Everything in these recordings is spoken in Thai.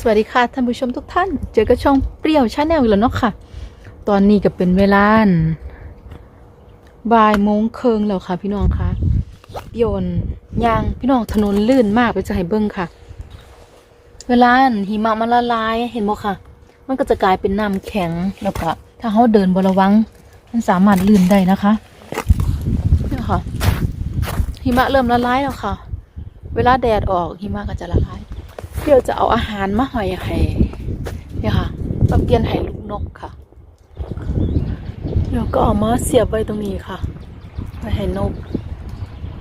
สวัสดีค่ะท่านผู้ชมทุกท่าน เจอกับช่องเปรี้ยวชาแนลอีกแล้วเนาะค่ะ ตอนนี้ก็เป็นเวลาบ่ายโมงเครึ่งแล้วค่ะ พี่น้องคะโยนยางพี่น้องถนนลื่นมากไปจะให้เบิ้งค่ะ เวลาหิมะมันละลายเห็นบ่ค่ะ มันก็จะกลายเป็นน้ำแข็งแล้วก็ถ้าเขาเดินบระวัง มันสามารถลื่นได้นะคะเนี่ยค่ะ หิมะเริ่มละลายแล้วค่ะ เวลาแดดออกหิมะก็จะละลาย เดี๋ยวจะเอาอาหารมาหอยให้เนี่ยค่ะมาเปลี่ยนให้ลูกนกค่ะเดี๋ยวก็เอามาเสียบไว้ตรงนี้ค่ะไว้ให้นก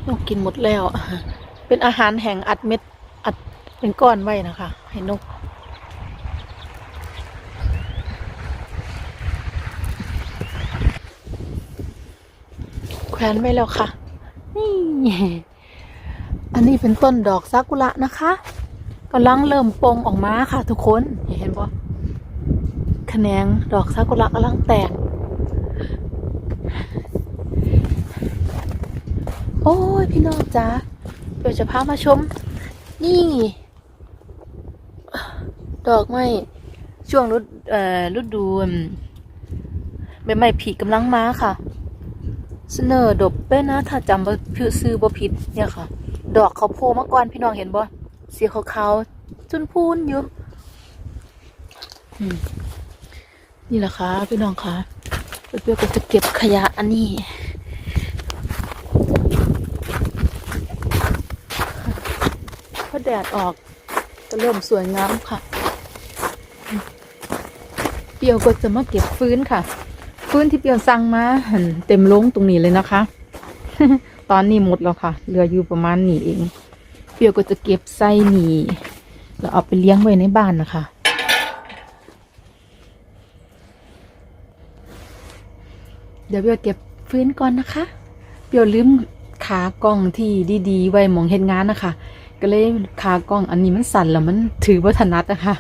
นกกินหมดแล้ว เป็นอาหารแห้งอัดเม็ดอัดเป็นก้อนไว้นะคะ ให้นกแขวนไว้แล้วค่ะนี่อันนี้เป็นต้นดอกซากุระนะคะ กำลังเริ่มปงออกมาค่ะ ทุกคนเห็นปะแขนงดอกซากุระกำลังแตก โอ้ยพี่น้องจ้าเดี๋ยวจะพามาชม นี่ ดอกไม้ช่วงฤดเอ่อฤดูอืมใบไม้ผลิกำลังมาค่ะ เสนอดบเป้นะถ้าจำว่าผิวซื้อบ่ผิดเนี่ยค่ะ ดอกเขาโผล่มาก่อนพี่น้องเห็นบ่ สีขาวๆจุนพูนอยู่นี่แหละค่ะพี่น้องค่ะเปียวก็จะเก็บขยะอันนี้พอแดดออกก็เริ่มสวยงามค่ะ เปียวก็จะมาเก็บฟื้นค่ะ ฟื้นที่เปียวสั่งมาหันเต็มลงตรงนี้เลยนะคะ ตอนนี้หมดแล้วค่ะเหลืออยู่ประมาณนี้เอง เปรี้ยวก็จะเก็บไส้หนีแล้วเอาไปเลี้ยงไว้ในบ้านนะคะ เดี๋ยวเปรี้ยวเก็บฟื้นก่อนนะคะ เปรี้ยวลืมขากล้องที่ดีๆ ไว้มองเห็นงานนะคะ ก็เลยขากล้องอันนี้มันสั่นแล้วมันถือวัฒนัดนะคะ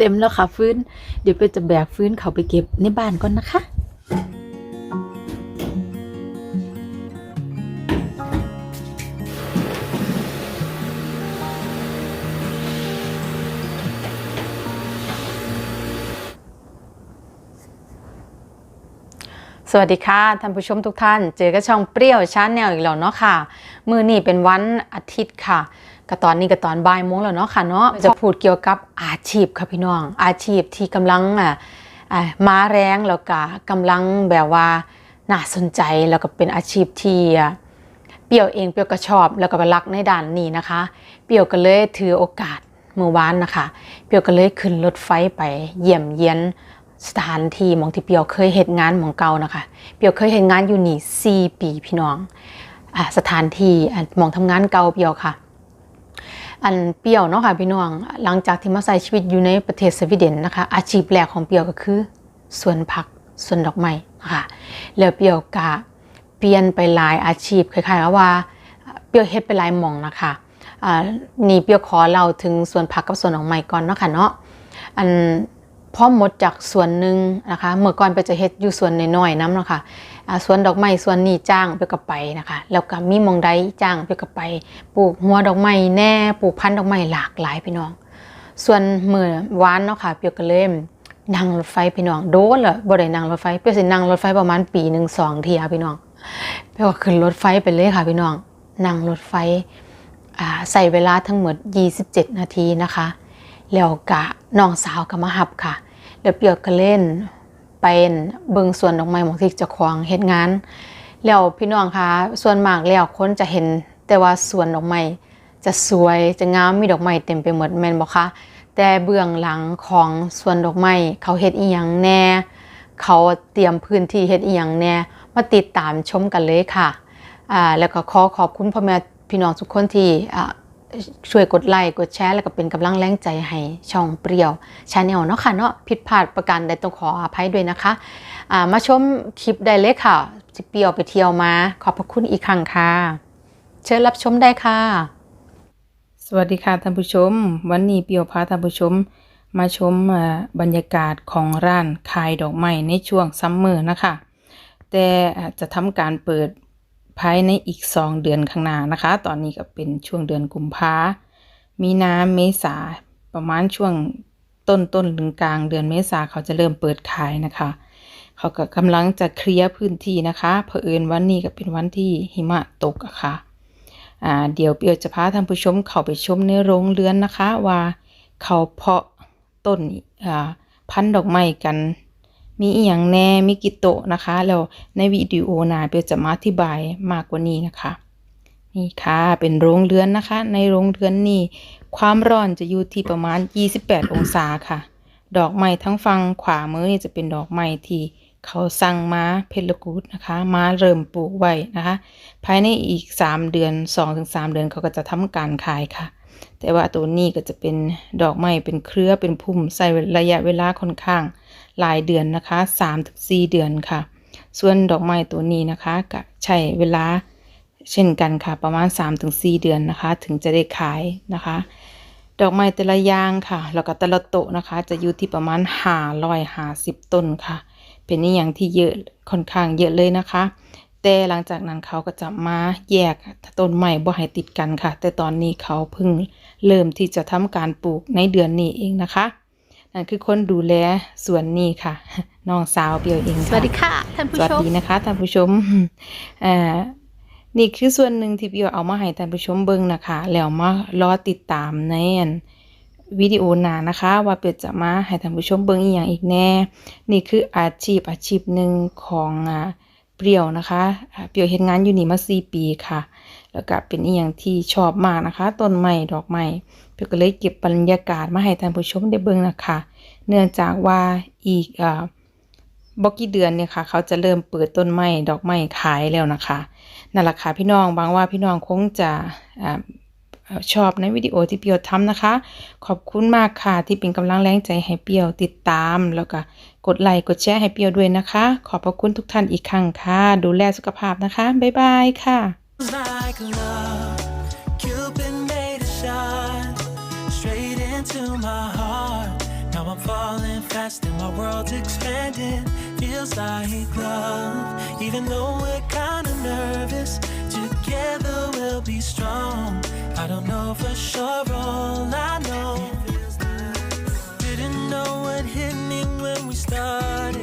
เต็มแล้วค่ะฟื้น เดี๋ยวเปจะแบกฟื้นเขาไปเก็บในบ้านก่อนนะคะสวัสดีค่ะท่านผู้ชมทุกท่าน เจอกับช่องเปรี้ยวชาแนลอีกแล้วเนาะค่ะ มือนี้เป็นวันอาทิตย์ค่ะ ก็ตอนนี้ก็ตอนบ่ายโมงแล้วเนาะค่ะเนาะจะพูดเกี่ยวกับอาชีพค่ะพี่น้อง อาชีพที่กำลังอะอะมาแรงแล้วก็กำลังแบบว่าน่าสนใจแล้วก็เป็นอาชีพที่อะเปรี้ยวเองเปรี้ยวก็ชอบแล้วก็รักในด้านนี้นะคะ เปรี้ยวก็เลยถือโอกาสเมื่อวานนะคะ เปรี้ยวก็เลยขึ้นรถไฟไปเยี่ยมเยียนสถานที่หมองที่เปียวเคยเหตุงานหมองเก่านะคะ เปียวเคยเหตุงานอยู่นี่4ปีพี่น้องอ่าสถานที่อ่าหมองทำงานเก่าเปียวค่ะ อันเปียวเนาะค่ะพี่น้อง หลังจากที่มาใช้ชีวิตอยู่ในประเทศสวีเดนนะคะ อาชีพแรกของเปียวก็คือสวนผักสวนดอกไม้นะคะแล้วเปียวกะเปลี่ยนไปหลายอาชีพคล้ายๆกับว่าเปียวเฮ็ดไปหลายหม่องนะคะนี่เปียวขอเล่าถึงสวนผักกับสวนดอกไม้ก่อนเนาะค่ะเนาะอัน พอหมดจากส่วนหนึ่งนะคะเมื่อก่อนไปจะเฮ็ดอยู่ส่วนน้อยๆน้ำเนาะค่ะอ่วนดอกไม้ส่วนนี้จ้างไปก็ไปนะคะ แล้วก็มีมองใดจ้างไปก็ไปปลูกหัวดอกไม้แน่ปลูกพันธุ์ดอกไม้หลากหลายพี่น้อง ส่วนเมื้อวานเนาะค่ะเปียวก็เลยนั่งรถไฟพี่น้องโดนละบ่ได้นั่งรถไฟเปียวสินั่งรถไฟประมาณปีหนึ่งสองเที่ยพี่น้องเปียวก็ขึ้นรถไฟไปเลยค่ะพี่น้องนั่งรถไฟใส่เวลาทั้งหมด 27 นาทีนะคะ แล้วกะน้องสาวก็มาหับค่ะแล้วเปียกก็เล่นเป็นเบิงส่วนดอกไม้หมองที่จะควงเฮ็ดงานแล้วพี่น้องคะส่วนมากแล้วคนจะเห็นแต่ว่าสวนดอกไม้จะสวยจะงามมีดอกไม้เต็มไปหมดแม่นบ่คะแต่เบื้องหลังของสวนดอกไม้เขาเฮ็ดอีหยังแน่ เขาเตรียมพื้นที่เฮ็ดอีหยังแน่มาติดตามชมกันเลยค่ะอ่าแล้วก็ขอขอบคุณพ่อแม่พี่น้องทุกคนที่อ่า ช่วยกดไลค์กดแชร์แล้วก็เป็นกำลังแรงใจให้ช่องเปรี้ยวชาแนลเนาะค่ะเนาะผิดพลาดประการใดต้องขออภัยด้วยนะคะอ่ามาชมคลิปได้เลยค่ะจิเปรี้ยวไปเที่ยวมา ขอบพระคุณอีกครั้งค่ะ เชิญรับชมได้ค่ะ สวัสดีค่ะท่านผู้ชม วันนี้เปียวพาท่านผู้ชม มาชมบรรยากาศของร้านขายดอกไม้ในช่วงซัมเมอร์นะคะ แต่จจะทำการเปิด ภายในอีก2เดือนข้างหน้านะคะ ตอนนี้ก็เป็นช่วงเดือนกุมภามีนาเมษาประมาณช่วงต้นต้นถึงกลางเดือนเมษาเขาจะเริ่มเปิดขายนะคะ เขาก็กำลังจะเคลียร์พื้นที่นะคะเผอิญวันนี้ก็เป็นวันที่หิมะตกอะค่ะอ่าเดี๋ยวเปียวจะพาท่านผู้ชมเข้าไปชมในโรงเรือนนะคะ ว่าเขาเพาะต้นอ่าพันธุ์ดอกไม้กัน มีอีหยังแน่มีกี่โตะนะคะแล้วในวิดีโอหน้าเปียจะมาอธิบายมากกว่านี้นะคะ นี่ค่ะ เป็นโรงเรือนนะคะ ในโรงเรือนนี่ความร้อนจะอยู่ที่ประมาณ 28 องศาค่ะ ดอกไม้ทั้งฝั่งขวามือนี่จะเป็นดอกไม้ที่เขาสั่งมาเพชรกูดนะคะมาเริ่มปลูกไว้นะคะ ภายในอีก 3 เดือน 2-3 เดือนเขาก็จะทำการขายค่ะ แต่ว่าตัวนี้ก็จะเป็นดอกไม้เป็นเครือเป็นพุ่มใส่ระยะเวลาค่อนข้างหลายเดือนนะคะ3-4 เดือนค่ะ ส่วนดอกไม้ตัวนี้นะคะก็ใช้เวลาเช่นกันค่ะ ประมาณ 3-4 เดือนนะคะ ถึงจะได้ขายนะคะ ดอกไม้แต่ละอย่างค่ะ แล้วก็แต่ละโตนะคะ จะอยู่ที่ประมาณ550ต้นค่ะ เป็นอย่างที่เยอะค่อนข้างเยอะเลยนะคะ แต่หลังจากนั้นเขาก็จะมาแยกต้นใหม่บ่ให้ติดกันค่ะ แต่ตอนนี้เขาเพิ่งเริ่มที่จะทำการปลูกในเดือนนี้เองนะคะนั่นคือคนดูแลสวนนี้ค่ะน้องสาวเปียวเองสค่ะวัสดีค่ะท่านผู้สวัสชมดีนะคะท่านผู้ชมอ่านี่คือส่วนหนึ่งที่พี่เอามาให้ท่านผู้ชมเบิ่งนะคะ แล้วมารอติดตามในอันวิดีโอหน้านะคะ ว่าเปียจะมาให้ท่านผู้ชมเบิ่งอีกอย่างอีกแน่ นี่คืออาชีพอาชีพหนึ่งของอ่า เปรียวนะคะเปรียวเฮ็ดงานอยู่นี่มาสี่ปีค่ะ แล้วก็เป็นอีกอย่างที่ชอบมากนะคะ ต้นไม้ดอกไม้เปรียวก็เลยเก็บบรรยากาศมาให้ท่านผู้ชมได้เบิ่งนะคะ เนื่องจากว่าอีกอ่าบอกกี่เดือนเนี่ยค่ะ เขาจะเริ่มเปิดต้นไม้ดอกไม้ขายแล้วนะคะนั่นแหละค่ะพี่น้องบางว่าพี่น้องคงจะอชอบในวิดีโอที่เปียวทำนะคะ ขอบคุณมากค่ะที่เป็นกำลังแรงใจให้เปียวติดตามแล้วก็ กดไลค์กดแชร์ให้เปียวด้วยนะคะ ขอบพระคุณทุกท่านอีกครั้งค่ะ ดูแลสุขภาพนะคะ บ๊ายบายค่ะ like love. Cupid made a shot straight into my heart. Now I'm falling fast and my world's expanding. Feels like love, even though we're kinda nervous. Together we'll be strong. I don't know for sure. all I know. started